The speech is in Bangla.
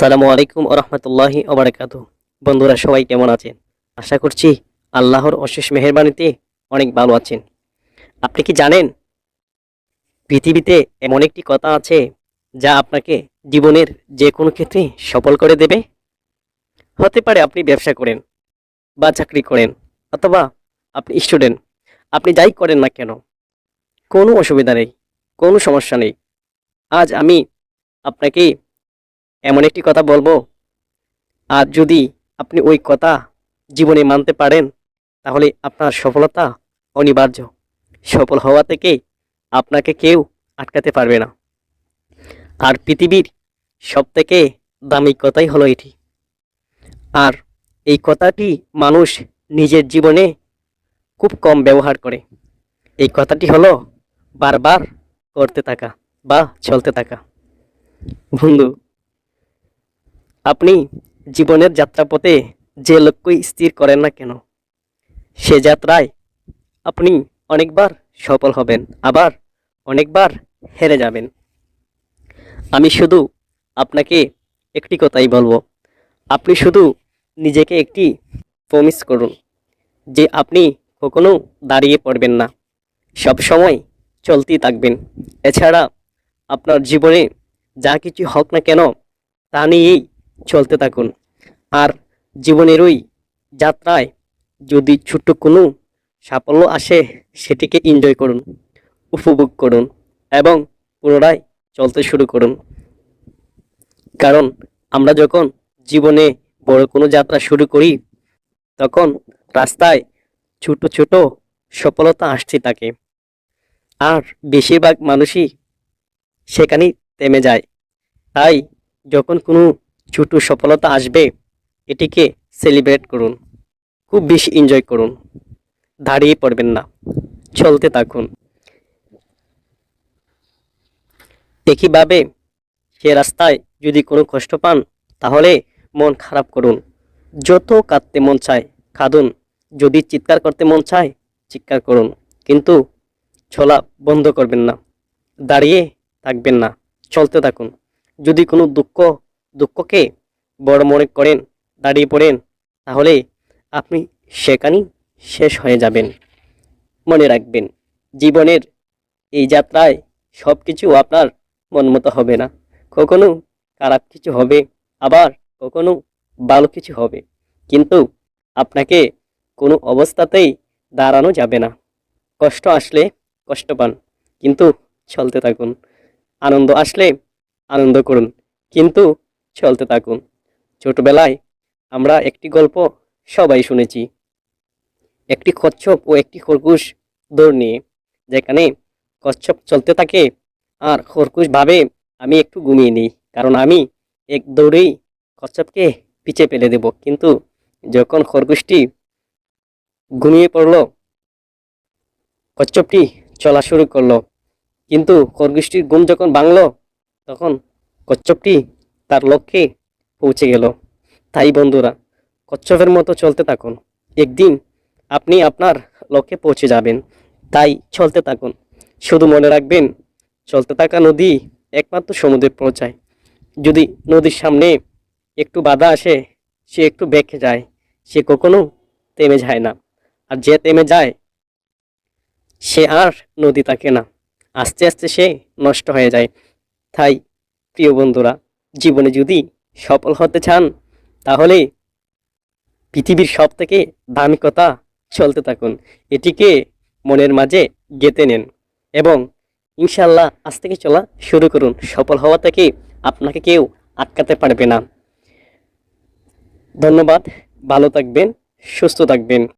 আসসালামু আলাইকুম রহমতুল্লাহি ওবরাকাতু বন্ধুরা, সবাই কেমন আছেন? আশা করছি আল্লাহর অশেষ মেহেরবানিতে অনেক ভালো আছেন। আপনি কি জানেন, পৃথিবীতে এমন একটি কথা আছে যা আপনাকে জীবনের যে কোনো ক্ষেত্রে সফল করে দেবে? হতে পারে আপনি ব্যবসা করেন বা চাকরি করেন অথবা আপনি স্টুডেন্ট আপনি যাই করেন না কেন, কোনো অসুবিধা নেই, কোনো সমস্যা নেই। আজ আমি আপনাকে এমন একটি কথা বলব? আর যদি আপনি ওই কথা জীবনে মানতে পারেন, তাহলে আপনার সফলতা অনিবার্য। সফল হওয়া থেকে আপনাকে কেউ আটকাতে পারবে না। আর পৃথিবীর সব থেকে দামি কথাই হলো এটি। আর এই কথাটি মানুষ নিজের জীবনে খুব কম ব্যবহার করে। এই কথাটি হলো বারবার করতে থাকা বা চলতে থাকা। বন্ধু আপনি জীবনের যাত্রাপথে যে লক্ষ্যই স্থির করেন না কেন, সে যাত্রায় আপনি অনেকবার সফল হবেন, আবার অনেকবার হেরে যাবেন। আমি শুধু আপনাকে একটি কথাই বলব, আপনি শুধু নিজেকে একটি প্রমিস করুন যে আপনি কখনো দাঁড়িয়ে পড়বেন না, সব সময় চলতেই থাকবেন। এছাড়া আপনার জীবনে যা কিছু হোক না কেন, তা নিয়েই চলতে থাকুন। আর জীবনের ওই যাত্রায় যদি ছোট্ট কোনো সাফল্য আসে, সেটিকে এনজয় করুন, উপভোগ করুন এবং পুনরায় চলতে শুরু করুন। কারণ আমরা যখন জীবনে বড় কোনো যাত্রা শুরু করি, তখন রাস্তায় ছোট ছোট সফলতা আসতে থাকে। আর বেশিরভাগ মানুষই সেখানেই থেমে যায়। তাই যখন কোনো ছোট সফলতা আসবে, এটিকে সেলিব্রেট করুন। খুব বেশি এনজয় করুন। দাঁড়িয়ে পড়বেন না। চলতে থাকুন। একইভাবে সে রাস্তায় যদি কোনো কষ্ট পান, তাহলে মন খারাপ করুন। যত কাঁদতে মন চায়, কাঁদুন। যদি চিৎকার করতে মন চায়, চিৎকার করুন। কিন্তু চলা বন্ধ করবেন না। দাঁড়িয়ে থাকবেন না। চলতে থাকুন। যদি কোনো দুঃখ দুঃখকে বড় মনে করেন, দাঁড়িয়ে পড়েন, তাহলে আপনি সেখানেই শেষ হয়ে যাবেন। মনে রাখবেন, জীবনের এই যাত্রায় সব কিছু আপনার মন মতো হবে না। কখনো খারাপ কিছু হবে, আবার কখনো ভালো কিছু হবে। কিন্তু আপনাকে কোনো অবস্থাতেই দাঁড়ানো যাবে না। কষ্ট আসলে কষ্ট পান, কিন্তু চলতে থাকুন। আনন্দ আসলে আনন্দ করুন। কিন্তু চলতে থাকুন। ছোটবেলায় আমরা একটি গল্প সবাই শুনেছি। একটি কচ্ছপ ও একটি খরগোশ দৌড় নিয়ে, যেখানে কচ্ছপ চলতে থাকে আর খরগোশ ভাবে, আমি একটু ঘুমিয়ে নিই, কারণ আমি এক দৌড়েই কচ্ছপকে পিছে ফেলে দেব। কিন্তু যখন খরগোশটি ঘুমিয়ে পড়ল কচ্ছপটি চলা শুরু করল। কিন্তু খরগোশটির ঘুম যখন ভাঙলো, তখন কচ্ছপটি তার লক্ষ্যে পৌঁছে গেল। তাই বন্ধুরা, কচ্ছপের মতো চলতে থাকুন। একদিন আপনি আপনার লক্ষ্যে পৌঁছে যাবেন। তাই চলতে থাকুন। শুধু মনে রাখবেন, চলতে থাকা নদী একমাত্র সমুদ্রে পৌঁছায় যদি নদীর সামনে একটু বাধা আসে, সে একটু বেঁকে যায়, সে কখনো থেমে যায় না। আর যে থেমে যায়, সে আর নদী থাকে না। আস্তে আস্তে সে নষ্ট হয়ে যায়। তাই প্রিয় বন্ধুরা জীবনে যদি সফল হতে চান, তাহলে পৃথিবীর সব থেকে দামি কথা চলতে থাকুন। এটিকে মনের মাঝে গেঁথে নেন এবং ইনশাল্লাহ আজ থেকে চলা শুরু করুন। সফল হওয়া থেকে আপনাকে কেউ আটকাতে পারবে না। ধন্যবাদ, ভালো থাকবেন, সুস্থ থাকবেন।